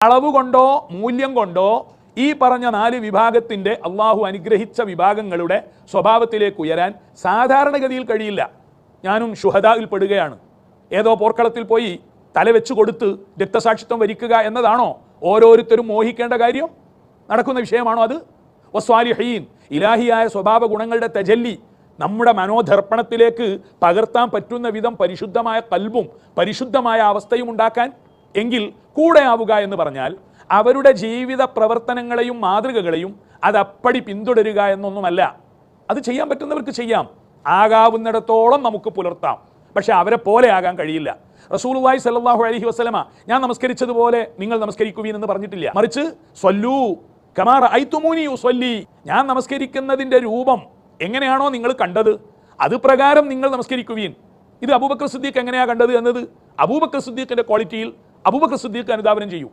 അളവ് കൊണ്ടോ മൂല്യം കൊണ്ടോ ഈ പറഞ്ഞ നാല് വിഭാഗത്തിന്റെ അള്ളാഹു അനുഗ്രഹിച്ച വിഭാഗങ്ങളുടെ സ്വഭാവത്തിലേക്ക് ഉയരാൻ സാധാരണഗതിയിൽ കഴിയില്ല. ഞാനും ഷുഹദായിൽ പെടുകയാണ്. ഏതോ പോർക്കളത്തിൽ പോയി തലവെച്ച് കൊടുത്ത് രക്തസാക്ഷിത്വം വരിക്കുക എന്നതാണോ ഓരോരുത്തരും മോഹിക്കേണ്ട കാര്യം? നടക്കുന്ന വിഷയമാണോ അത്? വസ്വാലിഹീൻ ഇലാഹിയായ സ്വഭാവ ഗുണങ്ങളുടെ തജല്ലി നമ്മുടെ മനോദർപ്പണത്തിലേക്ക് പകർത്താൻ പറ്റുന്ന വിധം പരിശുദ്ധമായ കൽബും പരിശുദ്ധമായ അവസ്ഥയും ഉണ്ടാക്കാൻ എങ്കിൽ കൂടെയാവുക എന്ന് പറഞ്ഞാൽ അവരുടെ ജീവിത പ്രവർത്തനങ്ങളെയും മാതൃകകളെയും അതപ്പടി പിന്തുടരുക എന്നൊന്നുമല്ല. അത് ചെയ്യാൻ പറ്റുന്നവർക്ക് ചെയ്യാം. ആകാവുന്നിടത്തോളം നമുക്ക് പുലർത്താം. പക്ഷെ അവരെ പോലെ ആകാൻ കഴിയില്ല. റസൂലുള്ളാഹി സല്ലല്ലാഹു അലഹി വസ്ലമ ഞാൻ നമസ്കരിച്ചതുപോലെ നിങ്ങൾ നമസ്കരിക്കുവീൻ എന്ന് പറഞ്ഞിട്ടില്ല. മറിച്ച് സ്വല്ലൂ കമാർ ഐത്തുമൂനി സ്വല്ലി ഞാൻ നമസ്കരിക്കുന്നതിന്റെ രൂപം എങ്ങനെയാണോ നിങ്ങൾ കണ്ടത് അത് പ്രകാരം നിങ്ങൾ നമസ്കരിക്കുവീൻ. ഇത് അബൂബക്കർ സിദ്ദീഖ് എങ്ങനെയാണ് കണ്ടത് എന്നത്? അബൂബക്കർ സിദ്ദീഖിന്റെ ക്വാളിറ്റിയിൽ അബൂബക്കർ സിദ്ദീഖ് അനുദാപനം ചെയ്യും.